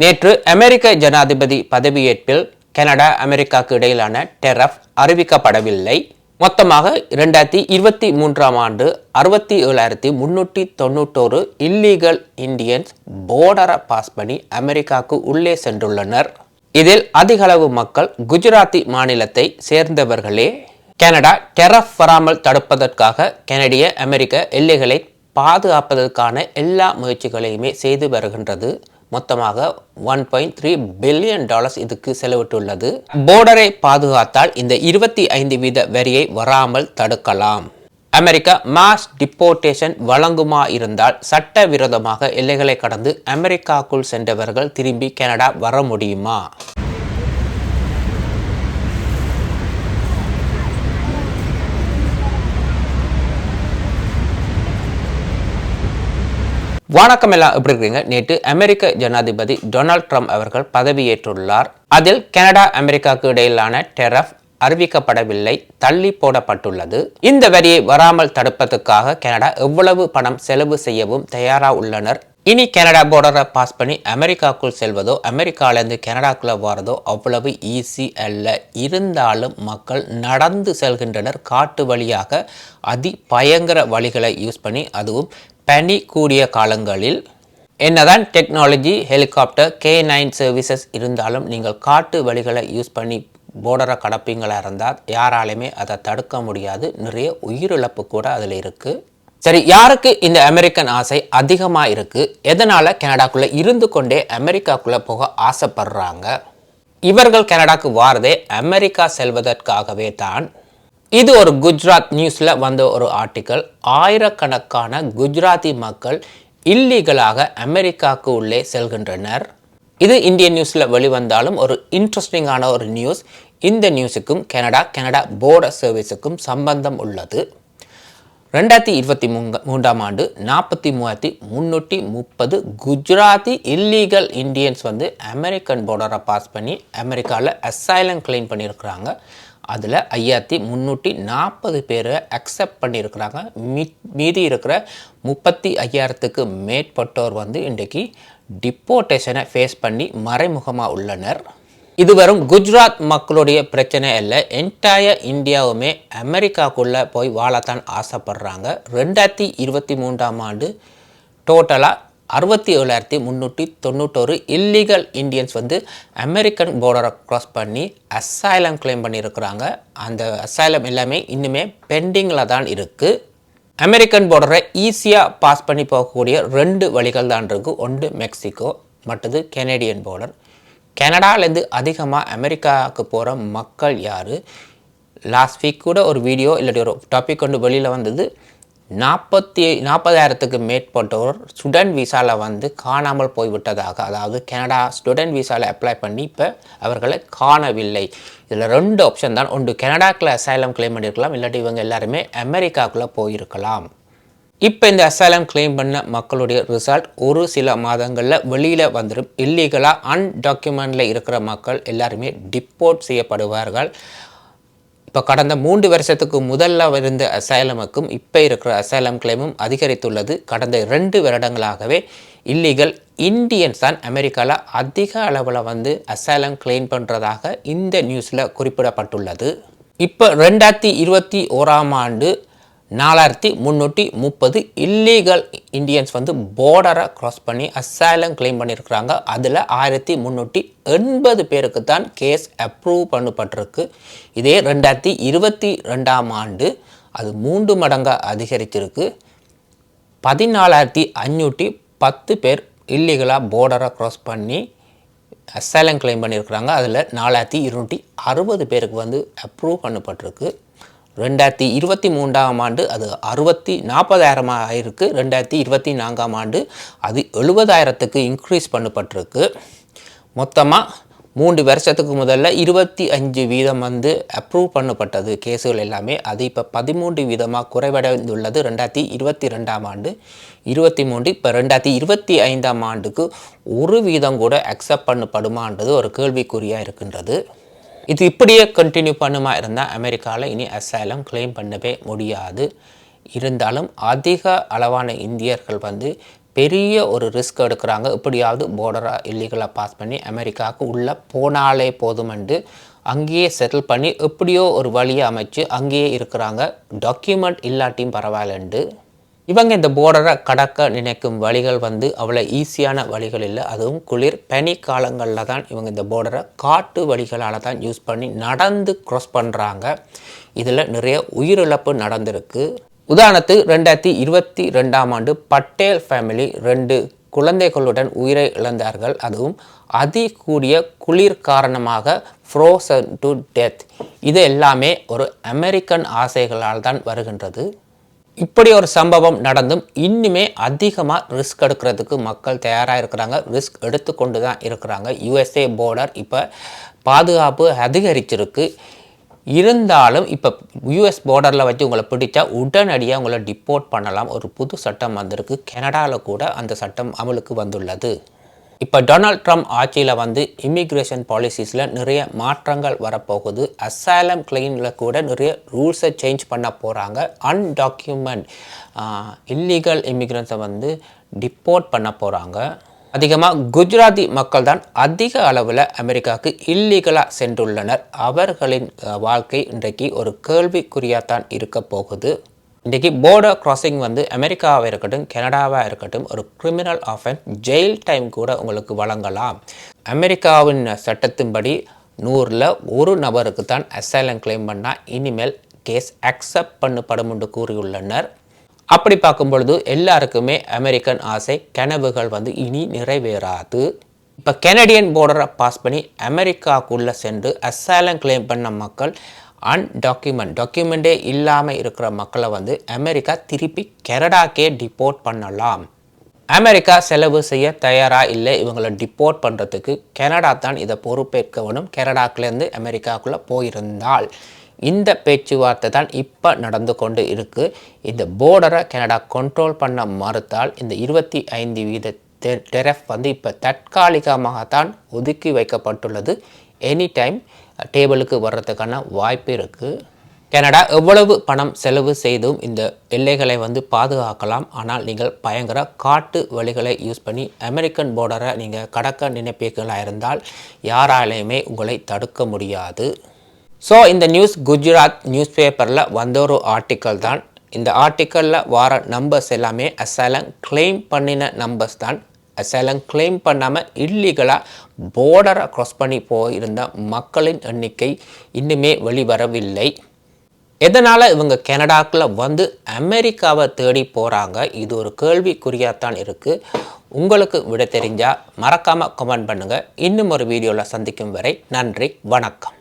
நேற்று அமெரிக்க ஜனாதிபதி பதவியேற்பில் கனடா அமெரிக்காவுக்கு இடையிலான டெரஃப் அறிவிக்கப்படவில்லை. மொத்தமாக இரண்டாயிரத்தி இருபத்தி மூன்றாம் ஆண்டு அறுபத்தி ஏழாயிரத்தி முன்னூற்றி தொண்ணூற்றோரு இல்லீகல் இந்தியன்ஸ் போர்டரை பாஸ் பண்ணி அமெரிக்காவுக்கு உள்ளே சென்றுள்ளனர். இதில் அதிகளவு மக்கள் குஜராத்தி மாநிலத்தை சேர்ந்தவர்களே. கனடா டெரஃப் வராமல் தடுப்பதற்காக கனடிய அமெரிக்க எல்லைகளை பாதுகாப்பதற்கான எல்லா முயற்சிகளையுமே செய்து வருகின்றது. மொத்தமாக one point three billion dollars இதுக்கு செலவிட்டுள்ளது. போர்டரை பாதுகாத்தால் இந்த இருபத்தி ஐந்து வீத வரியை வராமல் தடுக்கலாம். அமெரிக்கா மாஸ் டிப்போர்டேஷன் வழங்குமா இருந்தால் சட்டவிரோதமாக எல்லைகளை கடந்து அமெரிக்காக்குள் சென்றவர்கள் திரும்பி கனடா வர முடியுமா? வணக்கம் எல்லாம் எப்படி இருக்கீங்க? நேற்று அமெரிக்க ஜனாதிபதி டொனால்ட் ட்ரம்ப் அவர்கள் பதவியேற்றுள்ளார். அதில் கனடா அமெரிக்காவுக்கு இடையிலான டெரஃப் அறிவிக்கப்படவில்லை தள்ளி போடப்பட்டுள்ளது. இந்த வரியை வராமல் தடுப்பதற்காக கனடா எவ்வளவு பணம் செலவு செய்யவும் தயாராக உள்ளனர்? இனி கனடா போர்டரை பாஸ் பண்ணி அமெரிக்காக்குள் செல்வதோ அமெரிக்காவிலேருந்து கனடாக்குள்ளே வரதோ அவ்வளவு ஈஸி அல்ல. இருந்தாலும் மக்கள் நடந்து செல்கின்றனர். காட்டு வழியாக அதி பயங்கர வழிகளை யூஸ் பண்ணி அதுவும் பனி கூடிய காலங்களில் என்னதான் technology helicopter K nine services இருந்தாலும் நீங்கள் காட்டு வழிகளை யூஸ் பண்ணி போர்டரை கடப்பீங்களா இருந்தால் யாராலையுமே அதை தடுக்க முடியாது. நிறைய உயிரிழப்பு கூட அதில் இருக்குது சரி யாருக்கு இந்த அமெரிக்கன் ஆசை அதிகமாக இருக்குது எதனால் கனடாக்குள்ளே இருந்து கொண்டே அமெரிக்காக்குள்ளே போக ஆசைப்படுறாங்க? இவர்கள் கனடாக்கு வாரதே அமெரிக்கா செல்வதற்காகவே தான் இது ஒரு குஜராத் நியூஸில் வந்த ஒரு ஆர்டிக்கல் ஆயிரக்கணக்கான குஜராத்தி மக்கள் இல்லீகலாக அமெரிக்காவுக்கு உள்ளே செல்கின்றனர். இது இந்தியன் நியூஸில் வெளிவந்தாலும் ஒரு இன்ட்ரெஸ்டிங்கான ஒரு நியூஸ் இந்த நியூஸுக்கும் கனடா கனடா போர்டர் சர்வீஸுக்கும் சம்பந்தம் உள்ளது. ரெண்டாயிரத்தி இருபத்தி மூங்க மூன்றாம் ஆண்டு நாற்பத்தி மூவாயிரத்தி முந்நூற்றி முப்பது குஜராத்தி இல்லீகல் இந்தியன்ஸ் வந்து அமெரிக்கன் போர்டரை பாஸ் பண்ணி அமெரிக்காவில் அசைலம் கிளைம் பண்ணியிருக்கிறாங்க. அதில் ஐயாயிரத்தி முந்நூற்றி நாற்பது பேரை அக்செப்ட் பண்ணியிருக்கிறாங்க. மீ மீதி இருக்கிற முப்பத்தி ஐயாயிரத்துக்கு மேற்பட்டோர் வந்து இன்றைக்கு டிப்போர்டேஷனை ஃபேஸ் பண்ணி மறைமுகமாக உள்ளனர். இதுவரும் குஜராத் மக்களுடைய பிரச்சனை இல்லை என்டையர் இந்தியாவுமே அமெரிக்காக்குள்ளே போய் வாழத்தான் ஆசைப்படுறாங்க. ரெண்டாயிரத்தி இருபத்தி மூன்றாம் ஆண்டு டோட்டலாக அறுபத்தி ஏழாயிரத்தி முந்நூற்றி தொண்ணூற்றோரு இல்லீகல் இந்தியன்ஸ் வந்து அமெரிக்கன் பார்டரை க்ராஸ் பண்ணி அசைலம் கிளைம் பண்ணியிருக்கிறாங்க. அந்த அசைலம் எல்லாமே இன்னுமே பெண்டிங்கில் தான் இருக்குது அமெரிக்கன் பார்டரை ஈஸியாக பாஸ் பண்ணி போகக்கூடிய ரெண்டு வழிகள் தான் இருக்குது ஒன்று மெக்சிகோ மற்றது கெனடியன் பார்டர் கனடாலேருந்து அதிகமாக அமெரிக்காவுக்கு போகிற மக்கள் யார்? லாஸ்ட் வீக் கூட ஒரு வீடியோ இல்லாட்டி ஒரு டாபிக் கொண்டு வெளியில் வந்தது. நாற்பத்தி நாற்பதாயிரத்துக்கு மேற்பட்டோர் ஸ்டூடெண்ட் விசாவில் வந்து காணாமல் போய்விட்டதாக அதாவது கனடா ஸ்டூடெண்ட் விசாவில் அப்ளை பண்ணி இப்போ அவர்களை காணவில்லை. இதில் ரெண்டு ஆப்ஷன் தான். ஒன்று கனடாக்குள்ளே அசைலம் கிளைம் பண்ணியிருக்கலாம் இல்லாட்டி இவங்க எல்லாருமே அமெரிக்காக்குள்ளே போயிருக்கலாம். இப்போ இந்த அசைலம் கிளைம் பண்ண மக்களுடைய ரிசல்ட் ஒரு சில மாதங்களில் வெளியில் வந்துடும் இல்லீகலாக அன்டாக்குமெண்டில் இருக்கிற மக்கள் எல்லாருமே டிப்போர்ட் செய்யப்படுவார்கள். இப்போ கடந்த மூன்று வருஷத்துக்கு முதல்ல இருந்த அசைலமுக்கும் இப்போ இருக்கிற அசைலம் கிளைமும் அதிகரித்துள்ளது. கடந்த ரெண்டு வருடங்களாகவே இல்லீகல் இந்தியன்ஸ் தான் அமெரிக்காவில் அதிக அளவில் வந்து அசைலம் கிளைம் பண்ணுறதாக இந்த நியூஸில் குறிப்பிடப்பட்டுள்ளது. இப்போ ரெண்டாயிரத்தி இருபத்தி ஓராம் ஆண்டு நாலாயிரத்தி முந்நூற்றி முப்பது இல்லீகல் இந்தியன்ஸ் வந்து போர்டரை க்ராஸ் பண்ணி அசைலம் கிளைம் பண்ணியிருக்கிறாங்க. அதில் ஆயிரத்தி முந்நூற்றி எண்பது பேருக்கு தான் கேஸ் அப்ரூவ் பண்ணப்பட்டிருக்கு. இதே ரெண்டாயிரத்தி இருபத்தி ரெண்டாம் ஆண்டு அது மூன்று மடங்காக அதிகரித்திருக்கு பதினாலாயிரத்தி அஞ்சூற்றி பத்து பேர் இல்லீகலாக போர்டரை க்ராஸ் பண்ணி அசைலம் கிளைம் பண்ணியிருக்கிறாங்க. அதில் நாலாயிரத்தி இருநூற்றி அறுபது பேருக்கு வந்து அப்ரூவ் பண்ணப்பட்டிருக்கு. ரெண்டாயிரத்தி இருபத்தி மூன்றாம் ஆண்டு அது அறுபத்தி நாற்பதாயிரமாக ஆயிருக்கு. ரெண்டாயிரத்தி இருபத்தி நான்காம் ஆண்டு அது எழுபதாயிரத்துக்கு இன்க்ரீஸ் பண்ணப்பட்டிருக்கு. மொத்தமாக மூன்று வருஷத்துக்கு முதல்ல இருபத்தி அஞ்சு வீதம் வந்து அப்ரூவ் பண்ணப்பட்டது கேஸுகள் எல்லாமே. அது இப்போ பதிமூன்று வீதமாக குறைவடைந்துள்ளது ரெண்டாயிரத்தி இருபத்தி ரெண்டாம் ஆண்டு. இருபத்தி மூன்று இப்போ ரெண்டாயிரத்தி இருபத்தி ஐந்தாம் ஆண்டுக்கு ஒரு வீதம் கூட அக்செப்ட் பண்ணப்படுமான்றது ஒரு கேள்விக்குறியாக இருக்கின்றது. இது இப்படியே கண்டினியூ பண்ணுமா இருந்தால் அமெரிக்காவில் இனி அசைலம் கிளைம் பண்ணவே முடியாது. இருந்தாலும் அதிக அளவான இந்தியர்கள் வந்து பெரிய ஒரு ரிஸ்க் எடுக்கிறாங்க. எப்படியாவது போர்டரை இல்லீகலாக பாஸ் பண்ணி அமெரிக்காவுக்கு உள்ளே போனாலே போதுமெண்டு அங்கேயே செட்டில் பண்ணி எப்படியோ ஒரு வழியை அமைச்சு அங்கேயே இருக்கிறாங்க. டாக்குமெண்ட் இல்லாட்டியும் பரவாயில்லண்டு இவங்க இந்த போர்டரை கடக்க நினைக்கும் வழிகள் வந்து அவ்வளோ ஈஸியான வழிகள் இல்லை. அதுவும் குளிர் பனி காலங்களில் தான் இவங்க இந்த போர்டரை காட்டு வழிகளால் தான் யூஸ் பண்ணி நடந்து க்ராஸ் பண்ணுறாங்க இதில் நிறைய உயிரிழப்பு நடந்திருக்கு. உதாரணத்துக்கு ரெண்டாயிரத்தி இருபத்தி ரெண்டாம் ஆண்டு பட்டேல் ஃபேமிலி ரெண்டு குழந்தைகளுடன் உயிரை இழந்தார்கள். அதுவும் அதி கூடிய குளிர் காரணமாக ஃப்ரோசன் டு டெத் இது எல்லாமே ஒரு அமெரிக்கன் ஆசைகளால் தான் வருகின்றது. இப்படி ஒரு சம்பவம் நடந்தும் இன்னுமே அதிகமாக ரிஸ்க் எடுக்கிறதுக்கு மக்கள் தயாராக இருக்கிறாங்க. ரிஸ்க் எடுத்துக்கொண்டு தான் இருக்கிறாங்க யுஎஸ்ஏ போர்டர் இப்போ பாதுகாப்பு அதிகரிச்சிருக்கு. இருந்தாலும் இப்போ யூஎஸ் பார்டரில் வச்சு உங்களை பிடிச்சா உடனடியாக உங்களை டிப்போர்ட் பண்ணலாம். ஒரு புது சட்டம் வந்திருக்கு. கனடாவில் கூட அந்த சட்டம் அமலுக்கு வந்துள்ளது. இப்போ டொனால்ட் ட்ரம்ப் ஆட்சியில் வந்து இமிக்ரேஷன் பாலிசிஸில் நிறைய மாற்றங்கள் வரப்போகுது. அசாலம் கிளைனில் கூட நிறைய ரூல்ஸை சேஞ்ச் பண்ண போகிறாங்க அன்டாக்குமெண்ட் இல்லீகல் இமிக்ரன்ஸை வந்து டிப்போர்ட் பண்ண போகிறாங்க அதிகமாக குஜராத்தி மக்கள் தான் அதிக அளவில் அமெரிக்காவுக்கு இல்லீகலாக சென்றுள்ளனர். அவர்களின் வாழ்க்கை இன்றைக்கு ஒரு கேள்விக்குறியாக தான் இருக்க போகுது. இன்றைக்கி போர்டர் கிராசிங் வந்து அமெரிக்காவாக இருக்கட்டும் கனடாவாக இருக்கட்டும் ஒரு கிரிமினல் ஆஃபென்ஸ் ஜெயில் டைம் கூட உங்களுக்கு வழங்கலாம். அமெரிக்காவின் சட்டத்தின்படி நூறில் ஒரு நபருக்கு தான் அசைலம் கிளைம் பண்ணால் இனிமேல் கேஸ் அக்செப்ட் பண்ணப்படும் என்று கூறியுள்ளனர். அப்படி பார்க்கும் பொழுது எல்லாருக்குமே அமெரிக்கன் ஆசை கனவுகள் வந்து இனி நிறைவேறாது. இப்போ கெனடியன் போர்டரை பாஸ் பண்ணி அமெரிக்காவுக்குள்ளே சென்று அசைலம் கிளைம் பண்ண மக்கள் அன்டாக்குமெண்ட் டாக்குமெண்ட்டே இல்லாமல் இருக்கிற மக்களை வந்து அமெரிக்கா திருப்பி கனடாக்கே டிப்போர்ட் பண்ணலாம். அமெரிக்கா செலவு செய்ய தயாராக இல்லை? இவங்களை டிப்போர்ட் பண்ணுறதுக்கு கனடா தான் இதை பொறுப்பேற்கவனும் கனடாக்குலேருந்து அமெரிக்காவுக்குள்ளே போயிருந்தால். இந்த பேச்சுவார்த்தை தான் இப்போ நடந்து கொண்டு இருக்குது இந்த போர்டரை கனடா கண்ட்ரோல் பண்ண மறுத்தால் இந்த இருபத்தி ஐந்து வீத டெரஃப் வந்து இப்போ தற்காலிகமாக தான் ஒதுக்கி வைக்கப்பட்டுள்ளது. எனி டைம் டேபிளுக்கு வர்றதுக்கான வாய்ப்பு இருக்குது கனடா எவ்வளவு பணம் செலவு செய்தும் இந்த எல்லைகளை வந்து பாதுகாக்கலாம். ஆனால் நீங்கள் பயங்கர காட்டு வழிகளை யூஸ் பண்ணி அமெரிக்கன் போர்டரை நீங்கள் கடக்க நினைப்பீர்களாக இருந்தால் யாராலையுமே உங்களை தடுக்க முடியாது. ஸோ இந்த நியூஸ் குஜராத் நியூஸ் பேப்பரில் வந்த ஒரு ஆர்டிக்கல் தான். இந்த ஆர்டிக்கலில் வார நம்பர்ஸ் எல்லாமே அசாலம் கிளைம் பண்ணின நம்பர்ஸ் தான். அசைலம் கிளைம் பண்ணாமல் இல்லீகலாக போர்டரை க்ராஸ் பண்ணி போயிருந்த மக்களின் எண்ணிக்கை இன்னுமே வெளிவரவில்லை. எதனால் இவங்க கனடாக்குள்ளே வந்து அமெரிக்காவை தேடி போகிறாங்க இது ஒரு கேள்விக்குறியாகத்தான் இருக்குது உங்களுக்கு விட தெரிஞ்சால் மறக்காமல் கமெண்ட் பண்ணுங்கள் இன்னும் ஒரு வீடியோவில் சந்திக்கும் வரை நன்றி வணக்கம்.